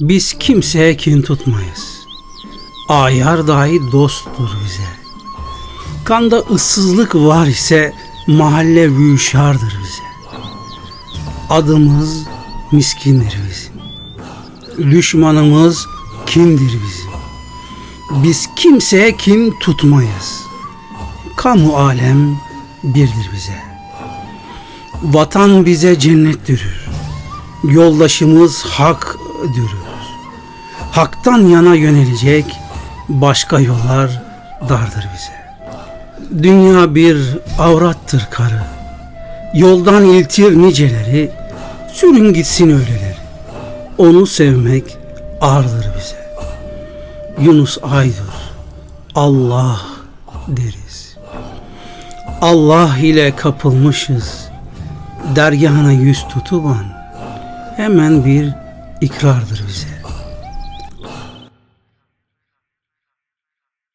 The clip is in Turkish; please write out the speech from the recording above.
Biz kimseye kin tutmayız. Ayar dahi dosttur bize. Kanda ıssızlık var ise mahalle vüşardır bize. Adımız miskindir bizim. Düşmanımız kimdir bizim. Biz kimseye kin tutmayız. Kamu alem birdir bize. Vatan bize cennet dürür. Yoldaşımız hak dürür. Haktan yana yönelecek başka yollar dardır bize. Dünya bir avrattır karı. Yoldan iltir niceleri, sürün gitsin öyleleri. Onu sevmek ağırdır bize. Yunus Aydır, Allah deriz. Allah ile kapılmışız, dergahına yüz tutuban, hemen bir ikrardır bize.